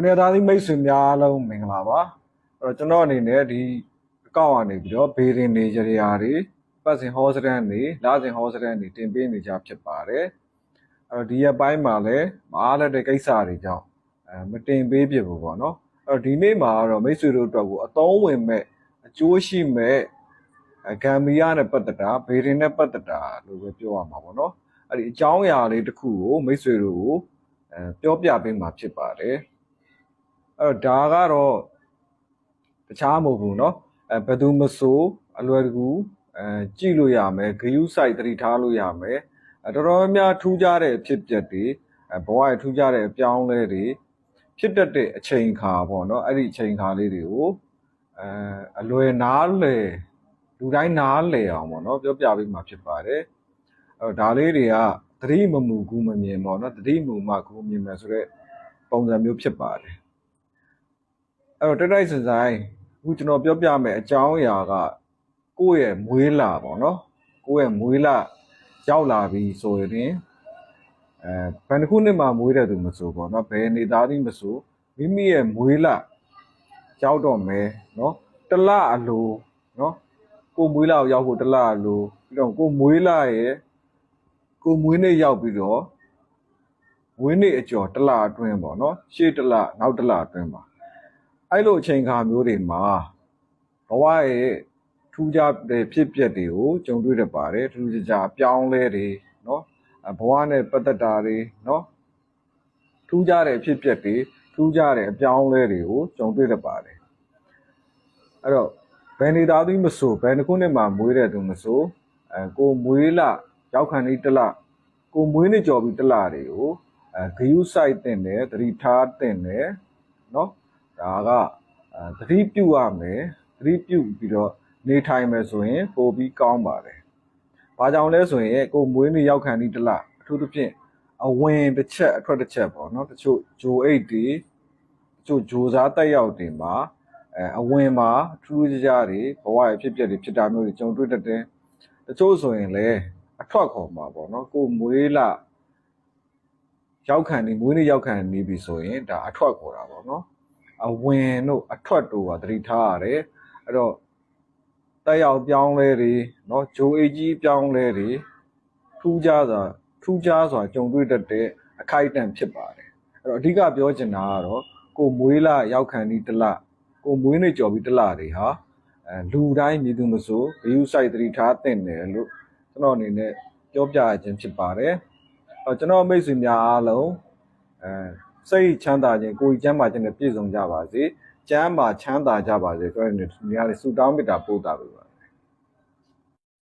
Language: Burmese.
ခုနေသားသမီးမိတ်ဆွေများအားလုံးမင်္ဂလာပါအဲ့တော့ကျွန်တော်အနေနဲ့ဒီအကောင့်ကနေပြီးတော့ဘေးရင်နေကြရာတွေပတ်စဉ်ဟောစတန်တွေလာစဉ်ဟောစတန်တွေတင်ပေးနေကြဖြစ်ပါတယ်အဲ့တော့ဒီရက်ပိုင်းမှာလည်းမအားလက်တဲ့ကိစ္စတွေကြောင့်အဲမတင်ပေးဖြစ်ဘူးပေါ့နော်အဲ့တော့ဒီနေ့မှာတော့မိတ်ဆွေတို့အတွက်ကိုအသုံးဝင်မဲ့အကျိုးရှိမဲ့အဲဂမ်ဘီယာနဲ့ပတ်သက်တာဘေးရင်နဲ့ပတ်သက်တာလို့ပဲပြောရမှာပေါ့နော်အဲ့ဒီအကြောင်းအရာလေးတစ်ခုကိုမိတ်ဆွေတို့ကိုအဲပြောပြပေးမှာဖြစ်ပါတယ် အဲ့တော့ဒါကတော့တခြားမဟုတ်ဘူးเนาะအဲဘယ်သူမဆိုအလွယ်တကူအဲကြည့်လို့ရမယ်ဂယုစိုက်သတိထားလို့ရမယ်အဲတော်တော်များများထူးခြားတဲ့အဖြစ်အပျက်တွေအဲဘဝရဲ့ထူးခြားတဲ့အပြောင်းအလဲတွေဖြစ်တတ်တဲ့အချိန်ခါပေါ့เนาะအဲ့ဒီအချိန်ခါလေးတွေကိုအဲအလွယ်နားလည်လူတိုင်းနားလည်အောင်ပေါ့เนาะပြောပြပေးမှာဖြစ်ပါတယ်အဲ့တော့ဒါလေးတွေကသတိမမူကူမမြင်ပေါ့เนาะသတိမူမှကူမြင်မယ်ဆိုတော့ပုံစံမျိုးဖြစ်ပါတယ် အဲ့တော့တက်တိုက်စင်ဆိုင်အခုကျွန်တော်ပြောပြမယ်အကြောင်းအရာကကိုယ့်ရဲ့မွေးလာပေါ့နော်ကိုယ့်ရဲ့မွေးလာရောက်လာပြီဆိုရင်အဲဘယ်တစ်ခုနှစ်မှမွေးတဲ့သူမဆိုပေါ့နော်ဘယ်နေသားသည်မဆိုမိမိရဲ့မွေးလာရောက်တော့မယ်နော်တစ်လအလိုနော်ကိုယ်မွေးလာကိုရောက်ဖို့တစ်လအလိုပြီးတော့ကိုယ်မွေးလာရဲ့ကိုယ်မွေးနေ့ရောက်ပြီးတော့မွေးနေ့အကျော်တစ်လအတွင်းပေါ့နော်ရှေ့တစ်လနောက်တစ်လအတွင်းပါ အဲ့လိုအချိန်ခါမျိုးတွေမှာဘဝရဲ့ထူးခြားတဲ့ဖြစ်ပျက်တွေကိုကြုံတွေ့ရပါတယ်ထူးခြားပြောင်းလဲတွေနော်ဘဝနဲ့ပတ်သက်တာတွေနော်ထူးခြားတဲ့ဖြစ်ပျက်တွေထူးခြားတဲ့အပြောင်းလဲတွေကိုကြုံတွေ့ရပါတယ်အဲ့တော့ဘယ်နေသားသီးမဆိုဘယ်နှခုနှစ်မှာမွေးတဲ့သူမဆိုအဲကိုမွေးလရောက်ခံနေတလကိုမွေးနေကြော်ပြီးတလတွေကိုအဲဂယုဆိုင်တင်တယ်သတိထားတင်တယ်နော် ဒါကအဲသတိပြုရမယ်သတိပြုပြီးတော့နေထိုင်မယ်ဆိုရင်ပိုပြီးကောင်းပါတယ်။ဘာကြောင့်လဲဆိုရင်ကိုယ်မွေးနေ့ရောက်ခံဒီတစ်လအထူးသဖြင့်အဝင်တစ်ချက်အထွက်တစ်ချက်ပေါ့နော်တချို့ဂျိုအိတ်တွေတချို့ဂျိုစားတက်ရောက်တွေမှာအဲအဝင်မှာထူးခြားခြားတွေဘဝရဲ့ဖြစ်ပျက်တွေဖြစ်တာမျိုးတွေကြုံတွေ့တတ်တယ်။တချို့ဆိုရင်လည်းအထွက်ခေါ်မှာပေါ့နော်ကိုယ်မွေးလရောက်ခံနေမွေးနေ့ရောက်ခံနေပြီဆိုရင်ဒါအထွက်ခေါ်တာပေါ့နော် အဝင်တို့အထွက်တို့ပါသတိထားရတယ်အဲ့တော့တက်ရောက်ပြောင်းလဲတွေเนาะဂျိုအေကြီးပြောင်းလဲတွေထူးခြားစွာထူးခြားစွာကြုံတွေ့တတ်တဲ့အခိုက်အတန့်ဖြစ်ပါတယ်အဲ့တော့အဓိကပြောချင်တာကတော့ကိုမွေးလာရောက်ခံဒီတစ်လကိုမွေးနေကြော်ပြီးတစ်လတွေဟာအဲလူတိုင်းမြည်သူမဆိုဂယုစိုက်သတိထားတဲ့တယ်လို့ကျွန်တော်အနေနဲ့ပြောပြခြင်းဖြစ်ပါတယ်အဲ့တော့ကျွန်တော်မိတ်ဆွေများအားလုံးအဲ စိတ်ချမ်းသာခြင်းကိုယ်ကြီးချမ်းသာခြင်းနဲ့ပြည့်စုံကြပါစေ။ကျမ်းမာချမ်းသာကြပါစေဆိုတဲ့နေရာလေးဆုတောင်းမေတ္တာပို့တာပဲပါ